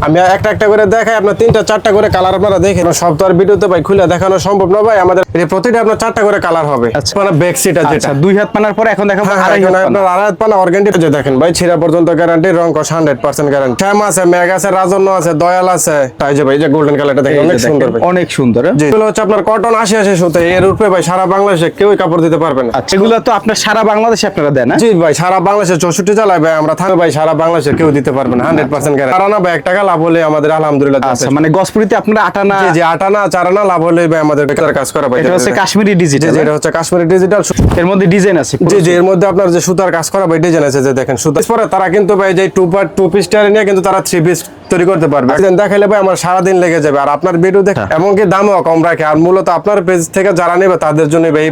আমি একটা একটা করে দেখাই আপনার তিনটা চারটা করে কালার আপনারা দেখেন সব তো আর ভিডিওতে ভাই খুলে দেখানো সম্ভব না ভাই আমাদের প্রতিটা আপনার চারটা করে কালার হবে আচ্ছা। মানে ব্যাক সিটা যেটা আচ্ছা দুই হাত পানার পরে এখন দেখাবো হ্যাঁ, আড়াই হাত পানা। আপনার আড়াই পানা অর্গ্যান্টি যে দেখেন ভাই ছিঁড়া পর্যন্ত গ্যারান্টি রং হান্ড্রেড পার্সেন্ট গ্যারান্টি শ্যাম আছে ম্যাগ আছে রাজন্য আছে দয়াল আছে তাই যে ভাই যে গোল্ডেন কালারটা দেখেন অনেক সুন্দর ভাই অনেক সুন্দর হ্যাঁ? এগুলো হচ্ছে আপনার কটন আশি আশি সুতে এর উপরে ভাই সারা বাংলাদেশে কেউই কাপড় দিতে পারবে না আচ্ছা এগুলো তো আপনার সারা বাংলাদেশে আপনারা দেন হ্যাঁ? জি ভাই সারা বাংলাদেশে চৌষট্টি জেলায় ভাই আমরা থাকবে ভাই সারা বাংলাদেশে কেউ দিতে পারবে না হান্ড্রেড পার্সেন্ট গ্যারান্টি তারা না ভাই এক টাকা লাভ হলে আমাদের আলহামদুলিল্লাহ আচ্ছা মানে গসপুরিতে আপনারা আটানা যে আটানা চারানা লাভ হলে আমাদের বেকার কাজ করা ভাই এটা হচ্ছে কাশ্মীরি ডিজিটাল এটা হচ্ছে কাশ্মীরি ডিজিটাল এর মধ্যে ডিজাইন আছে জি জি এর মধ্যে আপনার যে সুতার কাজ করা ভাই ডিজাইন আছে যে দেখেন সুতা পরে তারা কিন্তু ভাই যে টু পার্ট টু পিস টারে নিয়ে কিন্তু তারা থ্রি পিস তৈরি করতে পারবে। দেখাইলে ভাই আমার সারাদিন লেগে যাবে আর আপনার ভিডিও দেখে এমনকি দামও কম রাখে আর মূলত আপনার পেজ থেকে যারা নেবে তাদের জন্য ভাই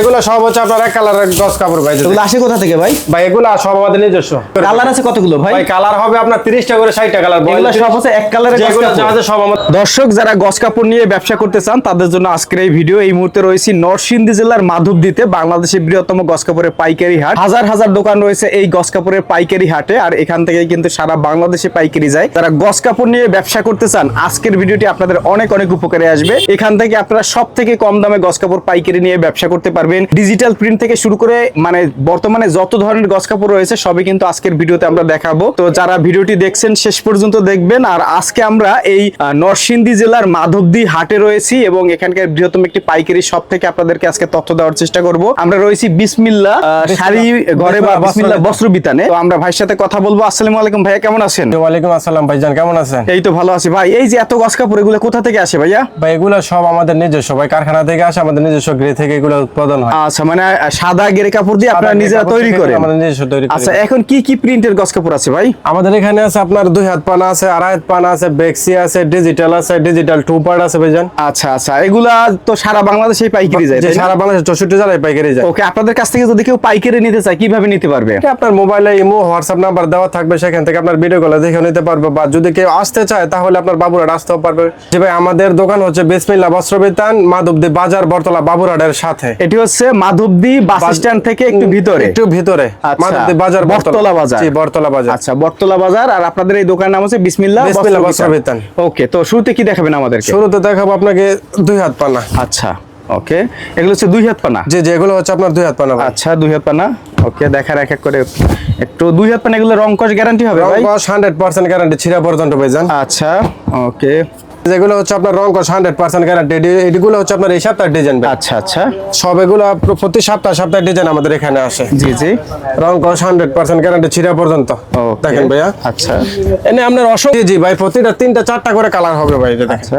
এগুলো সব হচ্ছে আপনার এক কালারের গস কাপড় ভাই। এগুলো আসে কোথা থেকে ভাই? ভাই এগুলো সব আমাদের নিজস্ব। কালার আছে কতগুলো ভাই? ভাই কালার হবে আপনার তিরিশটা করে ষাটটা কালার এগুলো সব হচ্ছে এক কালারের যেগুলো কাপড়। সব আমাদের দর্শক যারা গস কাপড় নিয়ে ব্যবসা করতে চান তাদের জন্য আজকের এই ভিডিও এই মুহূর্তে রয়েছে নরসিংদী জেলার মাধবদীতে বাংলাদেশের বৃহত্তম গস কাপড়ের পাইকারি হাট। হাজার হাজার দোকান রয়েছে এই গস কাপড়ের পাইকারি হাটে আর এখান থেকে কিন্তু সারা বাংলাদেশে পাইকারি যায়। যারা গস কাপড় নিয়ে ব্যবসা করতে চান আজকের ভিডিওটি আপনাদের অনেক অনেক উপকারে আসবে। এখান থেকে আপনারা সব থেকে কম দামে গস কাপড় পাইকারি নিয়ে ব্যবসা করতে পারবেন। ডিজিটাল প্রিন্ট থেকে শুরু করে মানে বর্তমানে যত ধরনের গস কাপড় রয়েছে সবই কিন্তু আজকের ভিডিওতে আমরা দেখাবো। তো যারা ভিডিওটি দেখছেন শেষ পর্যন্ত দেখবেন। আর আজকে আমরা এই নরসিংদী জেলার মাধবদী হাটে রয়েছি এবং এখানকার বৃহত্তম একটি পাইকারি শপ থেকে আপনাদেরকে আজকে তথ্য দেওয়ার চেষ্টা করব। আমরা রয়েছি বিসমিল্লা শাড়ি ঘরে বা বিসমিল্লা বস্ত্র বস্ত্র বিতানে। তো আমরা ভাইয়ের সাথে কথা বলব। আসসালামু আলাইকুম ভাইয়া কেমন আছেন? ওয়ালাইকুম আসসালাম ভাইজান কেমন আছেন? এই তো ভালো আছি ভাই। এই যে এত গস কাপড় এগুলো কোথা থেকে আসে ভাইয়া? ভাই এগুলো সব আমাদের নিজস্ব। ভাই কারখানা থেকে আসে আমাদের নিজস্ব গৃহ থেকে এগুলো উৎপাদন হয়। আচ্ছা মানে সাদা গেরে কাপড় দিয়ে আপনারা নিজেরা তৈরি করেন। আমাদের নিজস্ব তৈরি। আচ্ছা এখন কি কি প্রিন্টের গস কাপড় আছে ভাই? আমাদের এখানে আছে আপনার দুই হাত পানা আছে আড়াই হাত পানা আছে বেক্সি আছে ডিজিটাল আছে ডিজিটাল টু পার্ট আছে ভাইজান আচ্ছা আচ্ছা এগুলা তো সারা বাংলাদেশে পাইকারি যায় সারা বাংলাদেশে চৌষট্টি জেলায় পাইকারি যায়। ওকে আপনাদের কাছ থেকে যদি কেউ পাইকারি নিতে চায় কীভাবে নিতে পারবে? আপনার মোবাইলে ইমো হোয়াটসঅ্যাপ নাম্বার দেওয়া থাকবে সেখান থেকে আপনার ভিডিও কলে দেখে নিতে পারবে। বা যদি কেউ আসতে চায় তাহলে আপনার বাবুরহাট আসতেও পারবে যে ভাই আমাদের দোকান হচ্ছে বিসমিল্লা বস্ত্রবিতান মাধবদী বাজার বরতলা বাবুরহাটের সাথে। এটি হচ্ছে মাধবদী বাস স্ট্যান্ড থেকে একটু ভিতরে। একটু ভিতরে। আচ্ছা। মাধবদী বাজার বটতলা বাজার। জি বরতলা বাজার। আচ্ছা বটতলা বাজার আর আপনাদের এই দোকানের নাম হচ্ছে বিসমিল্লা বস্ত্রবিতান। ওকে তো শুরুতে কি দেখাবেন আমাদেরকে? শুরুতে দেখাবো আপনাকে দুই হাত পানা। আচ্ছা। ওকে এগুলো হচ্ছে দুই হাত পানা? যে যেগুলো হচ্ছে আপনার দুই হাত পানা আচ্ছা দুই হাত পানা। ওকে দেখার এক এক করে একটু দুই হাত পানা এগুলো রং কস গ্যারান্টি হবে ভাই? রঙ্কশ হান্ড্রেড পার্সেন্ট গ্যারান্টি ছিঁড়া পর্যন্ত ভাইজান আচ্ছা ওকে যেগুলো হচ্ছে আপনার রঙ্কশ হান্ড্রেড পার্সেন্ট গ্যারান্টি এগুলো হচ্ছে আপনার এই সপ্তাহের ডিজাইন আচ্ছা আচ্ছা। সব এগুলো আপ- প্রতি সপ্তাহ সপ্তাহে ডিজাইন আমাদের এখানে আসে। জি জি। রঙ্কশ হান্ড্রেড পার্সেন্ট গ্যারান্টি ছিঁড়া পর্যন্ত. দেখেন ভাইয়া। আচ্ছা। এনে আপনার অসংখ্য জি জি ভাই প্রতিটা তিনটা চারটা করে কালার হবে ভাই দেখেন। আচ্ছা।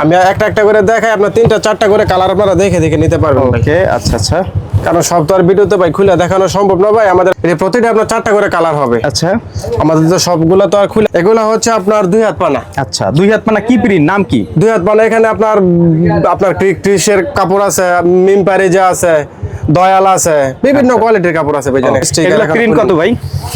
আমি একটা একটা করে দেখাই আপনার তিনটা চারটা করে কালার আপনারা দেখে দেখে নিতে পারবেন ওকে আচ্ছা আচ্ছা। কারণ সব তো আর ভিডিওতে ভাই খুলে দেখানো সম্ভব না ভাই আমাদের প্রতিটা আপনার চারটা করে কালার হবে। আচ্ছা। আমাদের তো সবগুলো তো আর খুলে এগুলো হচ্ছে আপনার দুই হাত পানা। আচ্ছা দুই হাত পানা কি প্রিন্ট নাম কি? দুই হাত পানা এখানে আপনার আপনার ক্রিক ট্রিসের কাপড় আছে মিম যা আছে দয়াল আছে বিভিন্ন কোয়ালিটির কাপড় আছে এগুলো প্রিন্ট কত ভাই?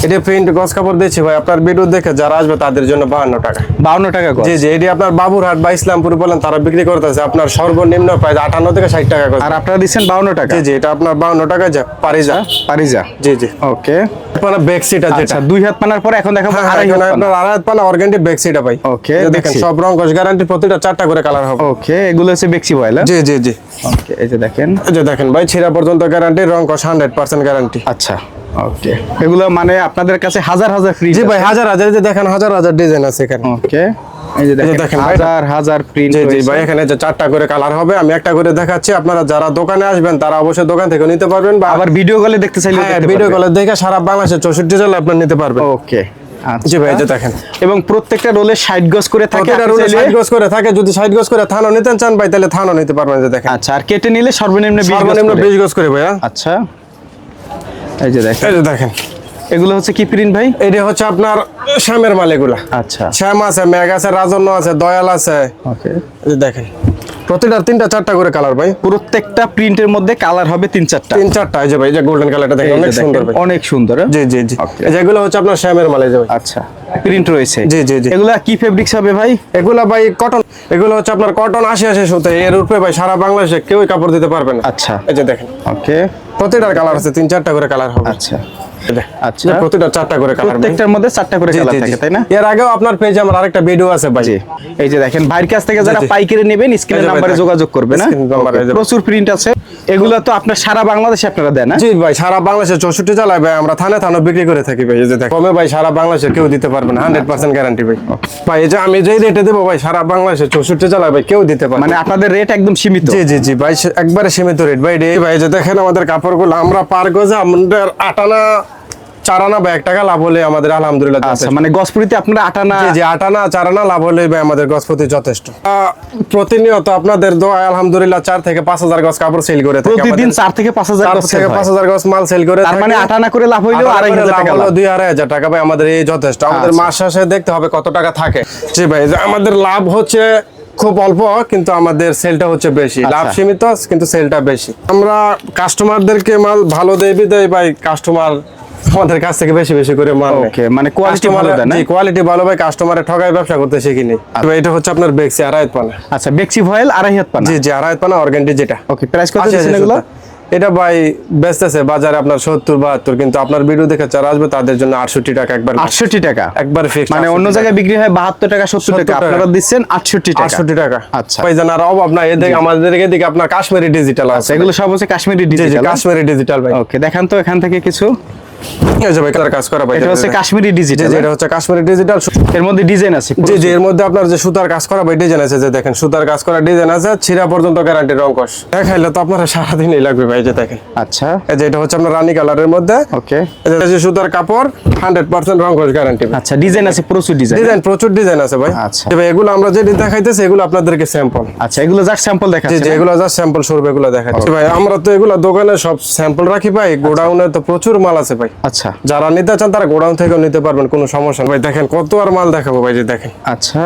এটা প্রিন্ট গস কাপড় দিচ্ছি ভাই আপনার ভিডিও দেখে যারা আসবে তাদের জন্য বাহান্ন টাকা। বাউন্ন টাকা জি জি এটি আপনার বাবুরহাট বা ইসলামপুর বলেন তারা বিক্রি করতেছে আপনার সর্বনিম্ন প্রাইস আটান্ন থেকে ষাট টাকা করে আর আপনারা দিচ্ছেন বাউন্ন টাকা? জি জি এটা আপনার বাহান্ন টাকা যা পারি যা পারিজা। জি জি। ওকে। আপনার যেটা। আচ্ছা দুই হাত পানার পরে এখন দেখাবো হ্যাঁ, আড়াই হাত আপনার আড়াই হাত পানা অর্গানটি ব্যাক সিটা ভাই back দেখেন সব রং কস গ্যারান্টি প্রতিটা চারটা করে কালার হবে। ওকে এগুলো হচ্ছে বেক্সি বয়েল জি জি জি। ওকে এই যে দেখেন। এই যে দেখেন ভাই ছিঁড়া পর্যন্ত গ্যারান্টি রং কস হান্ড্রেড পার্সেন্ট গ্যারান্টি আচ্ছা। ওকে এগুলো মানে আপনাদের কাছে হাজার হাজার ফ্রি জি ভাই হাজার হাজার যে দেখেন হাজার হাজার ডিজাইন আছে এখানে। ওকে এই যে দেখেন হাজার হাজার প্রিন্ট জি জি ভাই এখানে যে চারটা করে কালার হবে আমি একটা করে দেখাচ্ছি আপনারা যারা দোকানে আসবেন তারা অবশ্যই দোকান থেকে নিতে পারবেন বা আবার ভিডিও কলে দেখতে চাইলে হ্যাঁ ভিডিও কলে দেখে সারা বাংলাদেশের চৌষট্টি জেলা আপনার নিতে পারবেন। ওকে জি ভাই যে দেখেন। এবং প্রত্যেকটা রোলে ষাট গজ করে থাকে আপনি রুলে গজ করে থাকে যদি ষাট গজ করে থানো নিতে চান ভাই তাহলে থানো নিতে পারবেন যে দেখেন। আচ্ছা আর কেটে নিলে সর্বনিম্ন বিশ গজ সর্বনিম্ন করে। বিশ গজ করে ভাইয়া। আচ্ছা। এই যে দেখেন। এই যে দেখেন। এগুলো হচ্ছে কি প্রিন্ট ভাই? এটা হচ্ছে আপনার শ্যামের মাল এগুলা। আচ্ছা। শ্যাম আছে মেঘ আছে রাজন্য আছে দয়াল আছে। ওকে এই দেখেন। প্রতিটা তিনটা চারটা করে কালার ভাই। প্রত্যেকটা প্রিন্টের মধ্যে কালার হবে তিন চারটা। তিন চারটা। এই যে ভাই এই যে গোল্ডেন কালারটা দেখেন অনেক সুন্দর ভাই। অনেক সুন্দর হ্যাঁ? জি জি জি। যেগুলো হচ্ছে আপনার শ্যামের মাল এই যে ভাই। আচ্ছা প্রিন্ট রয়েছে। জি, জি, জি। এগুলা কি ফেব্রিক্স হবে ভাই? এগুলা ভাই কটন এগুলো হচ্ছে আপনার কটন আশি আশি সুতে এর উপরে ভাই সারা বাংলাদেশে কেউই কাপড় দিতে পারবে না। আচ্ছা। এই যে দেখেন। ওকে প্রতিটার কালার আছে তিন চারটা করে কালার হবে। আচ্ছা। আচ্ছা। প্রতিটা চারটা করে কালার প্রত্যেকটার মধ্যে চারটা করে কালার থাকে তাই না? এর আগেও আপনার পেজে আমার আরেকটা ভিডিও আছে ভাই। এই যে দেখেন ভাইয়ের কাছ থেকে যারা। পাইকারি নেবেন স্ক্রিনের নাম্বারে। যোগাযোগ করবে না স্ক্রিন নাম্বারে এই যে- প্রচুর প্রিন্ট আছে। এগুলো তো আপনার সারা বাংলাদেশে আপনারা দেন না জি ভাই সারা বাংলাদেশে চৌষট্টি জেলায় ভাই আমরা থানে থানে বিক্রি করে থাকি ভাই এই যে দেখেন। কমে ভাই সারা বাংলাদেশে কেউ দিতে পারবে না হান্ড্রেড পার্সেন্ট গ্যারান্টি ভাই। ভাই এই যে আমি যেই রেটে দেবো ভাই সারা বাংলাদেশে চৌষট্টি জেলায় ভাই কেউ দিতে পারবে মানে আপনাদের রেট একদম সীমিত। জি জি জি ভাই একবারে সীমিত রেট ভাই ভাই যে দেখেন আমাদের কাপড়গুলো আমরা পার গজে আমাদের আটানা চারানা বা এক টাকা লাভ হলে আমাদের আলহামদুলিল্লাহ আচ্ছা মানে আপনারা আটানা চারানা লাভ হলে আমাদের গজপতি যথেষ্ট। প্রতিনিয়ত আপনাদের দোয়া আলহামদুলিল্লাহ চার থেকে পাঁচ হাজার গজ কাপড় সেল করে প্রতিদিন। চার থেকে পাঁচ হাজার থেকে পাঁচ হাজার গজ মাল সেল করে তার মানে করে লাভ হইলেও আড়াই হাজার টাকা হলো দুই আড়াই হাজার টাকা ভাই আমাদের এই যথেষ্ট। আমাদের আচ্ছা। মাস শেষে দেখতে হবে কত টাকা থাকে। জি ভাই আমাদের লাভ হচ্ছে খুব অল্প কিন্তু আমাদের সেলটা হচ্ছে বেশি। লাভ আচ্ছা। সীমিত কিন্তু সেলটা বেশি। আমরা কাস্টমারদেরকে মাল ভালো দেই দেয় ভাই কাস্টমার আমাদের কাছ থেকে বেশি বেশি করে মাল। Okay, মানে Customer- ভালো দেয় না? কোয়ালিটি ভালো ভাই কাস্টমারে ব্যবসা করতে শিখিনি ভাই, এটা হচ্ছে আপনার বেক্সি পানা। আচ্ছা বেক্সি ভয়েল আড়াই হাত পানা? জি জি পানা অর্গানটি যেটা। ওকে প্রাইস কত এগুলো? এটা ভাই বেচতেছে বাজারে আপনার সত্তর বাহাত্তর কিন্তু আপনার ভিডিও দেখে যারা আসবে তাদের জন্য আটষট্টি টাকা একবার আটষট্টি টাকা? একবার ফিক্স মানে অন্য জায়গায় বিক্রি হয় বাহাত্তর টাকা সত্তর টাকা। আপনারা দিচ্ছেন আটষট্টি টাকা। আটষট্টি টাকা। আচ্ছা। ভাই জানার অভাব নাই এদিকে আমাদের এদিকে আপনার কাশ্মীরি ডিজিটাল আছে। এগুলো সব হচ্ছে কাশ্মীরি ডিজিটাল কাশ্মীরি ডিজিটাল ভাই। ওকে দেখান তো এখান থেকে কিছু। এই যে ভাই কাজ করা ভাই এটা হচ্ছে কাশ্মীরি ডিজিটাল জি হচ্ছে কাশ্মীরি ডিজিটাল এর মধ্যে ডিজাইন আছে জি জি এর মধ্যে আপনার যে সুতার কাজ করা ভাই ডিজাইন আছে যে দেখেন সুতার কাজ করা ডিজাইন আছে ছিঁড়া পর্যন্ত গ্যারান্টি রংকশ দেখাইলে তো আপনার সারাদিনই লাগবে ভাই যে দেখেন। আচ্ছা। এই যে এটা হচ্ছে আপনার রানী কালারের মধ্যে। ওকে। এই যে সুতার কাপড় হান্ড্রেড পার্সেন্ট রংকশ গ্যারান্টি আচ্ছা ডিজাইন আছে প্রচুর ডিজাইন ডিজাইন প্রচুর ডিজাইন আছে ভাই। আচ্ছা। এবার এগুলো আমরা দেখাইতেছি এগুলো আপনাদেরকে স্যাম্পল আচ্ছা এগুলো স্যাম্পল জি দেখাচ্ছি জি এগুলো জাস্ট স্যাম্পল এগুলো দেখাচ্ছি। ভাই আমরা তো এগুলো দোকানে সব স্যাম্পল রাখি ভাই গোডাউনে তো প্রচুর মাল আছে ভাই। আচ্ছা। যারা নিতে চান তারা গোডাউন থেকেও নিতে পারবেন কোনো সমস্যা নেই। ভাই দেখেন কত আর মাল দেখাবো ভাই যে দেখেন। আচ্ছা।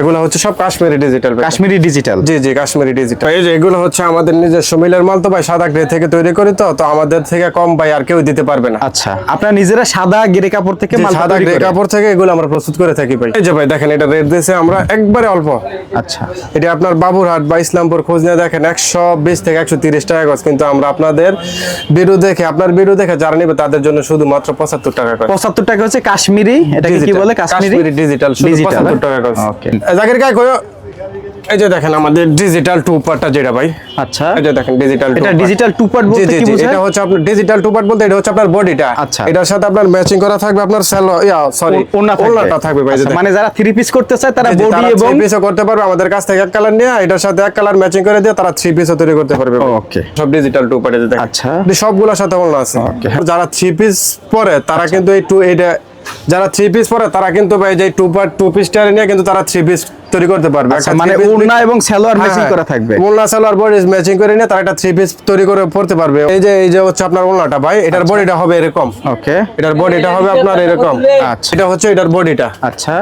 এগুলো হচ্ছে সব কাশ্মীরি ডিজিটাল কাশ্মীরি ডিজিটাল জি জি কাশ্মীরি ডিজিটাল এই যে এগুলো হচ্ছে আমাদের নিজস্ব মিলের মাল তো ভাই সাদা গ্রে থেকে তৈরি করি তো তো আমাদের থেকে কম ভাই আর কেউ দিতে পারবে না। আচ্ছা আপনারা নিজেরা সাদা গেরে কাপড় থেকে মাল সাদা গ্রে কাপড় থেকে এগুলো আমরা প্রস্তুত করে থাকি ভাই। এই যে ভাই দেখেন এটা রেট দিয়েছে আমরা একবারে অল্প। আচ্ছা। এটা আপনার বাবুরহাট বা ইসলামপুর খোঁজ নিয়ে দেখেন একশো বিশ থেকে একশো তিরিশ টাকা গজ কিন্তু আমরা আপনাদের বিরু দেখে আপনার বিরু দেখে যারা নিবে তাদের জন্য শুধুমাত্র পঁচাত্তর টাকা পঁচাত্তর টাকা হচ্ছে কাশ্মীরি এটাকে কি বলে? কাশ্মীরি? ডিজিটাল ডিজিটাল পঁচাত্তর টাকা গজ। ওকে জাকির কায় কয় এই যে দেখেন আমাদের ডিজিটাল টু পার্টটা যেটা ভাই। আচ্ছা। এই যে দেখেন ডিজিটাল এটা ডিজিটাল টু পার্ট বলতে কি বোঝায়? এটা হচ্ছে আপনার ডিজিটাল টু পার্ট বলতে এটা হচ্ছে আপনার বডিটা আচ্ছা। এটার সাথে আপনার ম্যাচিং করা থাকবে আপনার স্যালো ইয়া সরি ওড়না থাকবে। ভাই আচ্ছা। মানে যারা থ্রি পিস করতে চায় তারা বডি এবং থ্রি পিসও করতে পারবে আমাদের কাছ থেকে এক কালার নিয়ে এটার সাথে এক কালার ম্যাচিং করে দিয়ে তারা থ্রি পিসও তৈরি করতে পারবে ওকে সব ডিজিটাল টু পার্টে দেখেন। আচ্ছা। সবগুলোর সাথে ওড়না আছে। যারা থ্রি পিস পরে তারা আচ্ছা। কিন্তু এই টু এইটা যারা থ্রি পিস পরে তারা কিন্তু ভাই যে টু পার্ট টু পিস টারে নিয়ে কিন্তু তারা থ্রি পিস তৈরি করতে পারবে। আচ্ছা, মানে ওড়না এবং সালোয়ার ম্যাচিং হ্যাঁ। করা থাকবে। ওড়না সালোয়ার বডি ম্যাচিং করে নিয়ে তারা একটা থ্রি পিস তৈরি করে পড়তে পারবে। এই যে এই যে হচ্ছে আপনার ওড়নাটা ভাই এটার আচ্ছা। বডিটা হবে এরকম। ওকে এটার বডিটা হবে আপনার এরকম। আচ্ছা। এটা হচ্ছে এটার বডিটা আচ্ছা।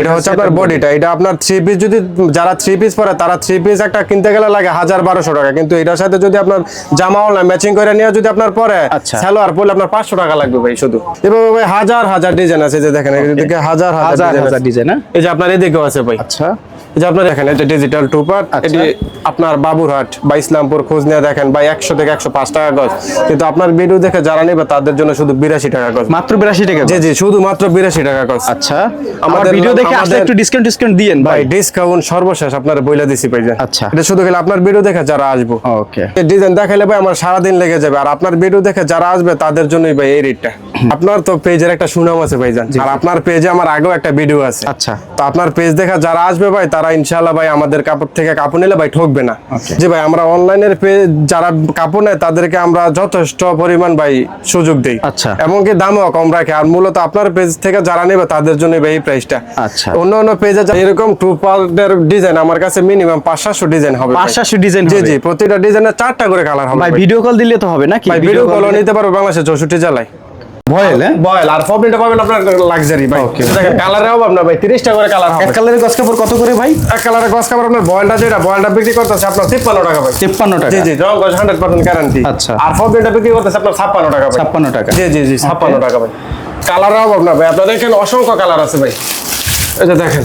এটা হচ্ছে আপনার বডিটা এটা আপনার থ্রি পিস যদি যারা থ্রি পিস পরে তারা থ্রি পিস একটা কিনতে গেলে লাগে হাজার বারোশো টাকা। কিন্তু এটার সাথে যদি আপনার জামা অনলাইন ম্যাচিং করে নিয়ে যদি আপনার পরে আচ্ছা। সালোয়ার পরলে আপনার পাঁচশো টাকা লাগবে ভাই শুধু। এভাবে ভাই হাজার হাজার ডিজাইন আছে যে দেখেন এদিকে হাজার হাজার ডিজাইন ডিজাইন এই যে আপনার এদিকেও আছে ভাই। আচ্ছা। যে আপনার দেখেন এটা ডিজিটাল টু পার্ট এটি আপনার বাবুরহাট বা ইসলামপুর খোঁজ নিয়ে দেখেন বা একশো থেকে একশো পাঁচ টাকা গজ। কিন্তু আপনার ভিডিও দেখে যারা নেবে তাদের জন্য শুধু বিরাশি টাকা গজ। মাত্র বিরাশি টাকা জি জি শুধুমাত্র বিরাশি টাকা গজ। আচ্ছা। আমাদের- ভিডিও দেখে আসলে একটু ডিসকাউন্ট ডিসকাউন্ট দিয়েন ভাই। ভাই ডিসকাউন্ট সর্বশেষ আপনার বইলা দিছি আচ্ছা। এটা শুধু খেলে আপনার ভিডিও দেখে যারা আসব। ওকে ডিজাইন দেখাইলে ভাই আমার সারাদিন লেগে যাবে আর আপনার ভিডিও দেখে যারা আসবে তাদের জন্যই ভাই এই রেটটা আপনার তো পেজের একটা সুনাম আছে ভাই জান আর আপনার পেজে আমার আগেও একটা ভিডিও আছে। আচ্ছা। তো আপনার পেজ দেখা যারা আসবে ভাই তারা ইনশাল্লাহ ভাই আমাদের কাপড় থেকে কাপড় নিলে ভাই ঠকবে না যে ভাই আমরা অনলাইনের যারা কাপড় নেয় তাদেরকে আমরা যথেষ্ট পরিমাণ ভাই সুযোগ দেই আচ্ছা। এমনকি দামও কম রাখে আর মূলত আপনার পেজ থেকে যারা নেবে তাদের জন্য এই প্রাইসটা আচ্ছা। অন্য অন্য পেজে এরকম টু পার্টের ডিজাইন আমার কাছে মিনিমাম পাঁচ সাতশো ডিজাইন হবে। পাঁচ সাতশো ডিজাইন জি জি প্রতিটা ডিজাইনের চারটা করে কালার হবে। ভিডিও কল দিলে তো হবে নাকি ভিডিও কল নিতে পারবে বাংলাদেশের চৌষট্টি জেলায় হ্যাঁ বয়েল আর ফপিনটা পাবেন আপনার লাক্সারি ভাই. দেখেন কালারে হবে আপনার ভাই 30টা করে কালার হবে। এক কালারের গছ কাপড় কত করে ভাই? এক কালারের গস কাপড় আপনার বয়েলটা যেটা বয়েলটা বিক্রি করতেছে আপনার 53 টাকা ভাই। তেপ্পান্ন টাকা। জি জি রং গজ 100% গ্যারান্টি আচ্ছা। আর ফপিনটা বিক্রি করতেছে আপনার 56 টাকা ভাই। 56 টাকা। জি জি জি 56 টাকা ভাই। কালার হবে আপনার ভাই আপনার দেখেন অসংখ্য কালার আছে ভাই। এটা দেখেন